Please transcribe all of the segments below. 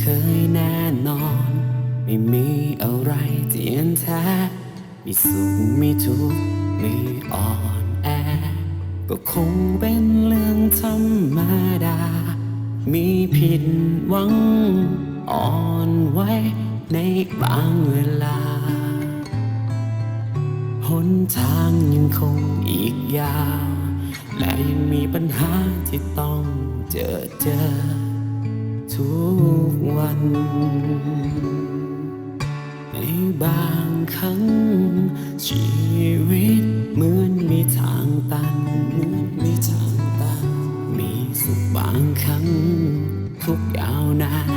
เคยแน่นอน ไม่มีอะไรที่ยันแท้ มีสุขมีทุกข์มีอ่อนแอ ก็คงเป็นเรื่องธรรมดา มีผิดหวังอ่อนไหวในบางเวลา หนทางยังคงอีกยาว และยังมีปัญหาที่ต้องเจอเจอทุก วัน ในบางครั้ง ชีวิตเหมือนมีทางตัน เหมือนมีทางตัน มีสุขบางครั้ง ทุกยาวนาน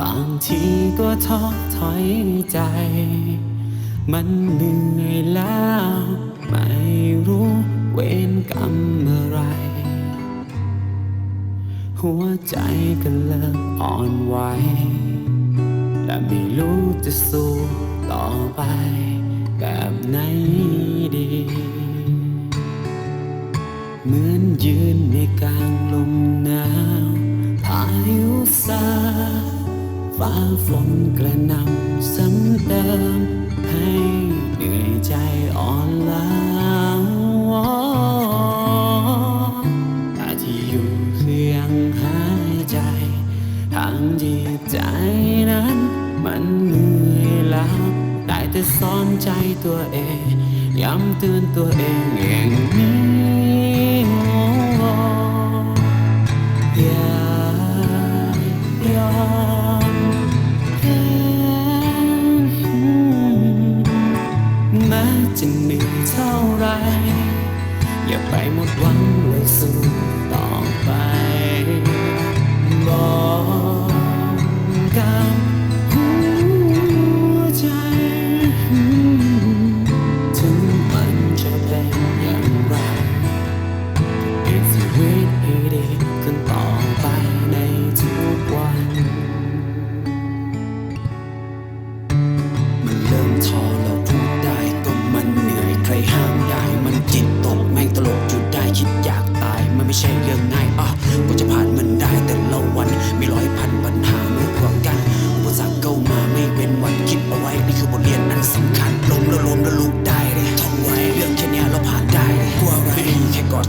บางทีก็ท้อถอยใจ มันเหนื่อยแล้ว ไม่รู้เวรกรรมอะไร หัวใจก็เริ่มอ่อนไหวและไม่รู้จะสู้ต่อไปแบบไหนดี เหมือนยืนในกลางลมหนาวพายุซาฟ้าฝนกระนำซ้ำเติมให้เหนื่อยใจอ่อนล้า ได้แต่สอนใจตัวเอง ย้ำเตือนตัวเองอย่างนี้อย่ายอมแพ้แม้จะเหนื่อยเท่าไร อย่าไปหมดหวังเลยสู้ต่อไป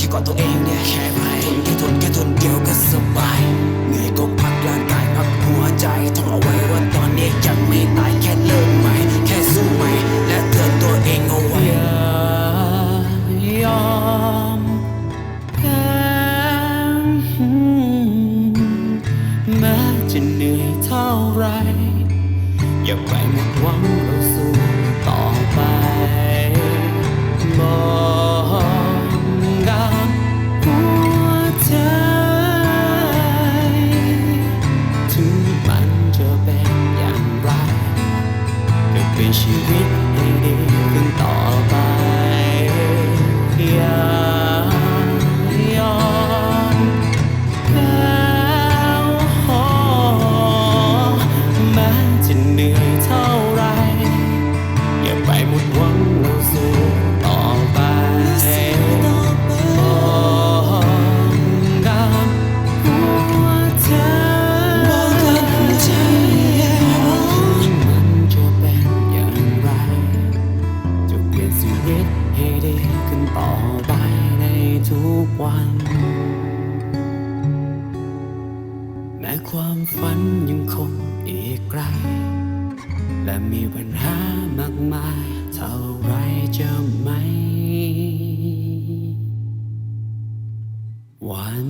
กอดแค่กอดตัวเองเนี่ยแค่ไหนทนแค่ทนแค่ทนเดียวก็สบายเหนื่อยก็พักร่างกายพักหัวใจท่องเอาไว้ว่าตอนนี้ยังไม่ตายแค่เริ่มใหม่ แค่สู้ใหม่ และเตือนตัวเองเอาไว้อย่ายอมแพ้แม้จะเหนื่อยเท่าไรอย่าไปหมดหวัง ชีวิตให้ดีขึ้นต่อ ฝันยังคงอีกไกล และมีปัญหามากมาย เท่าไรจะไหม วัน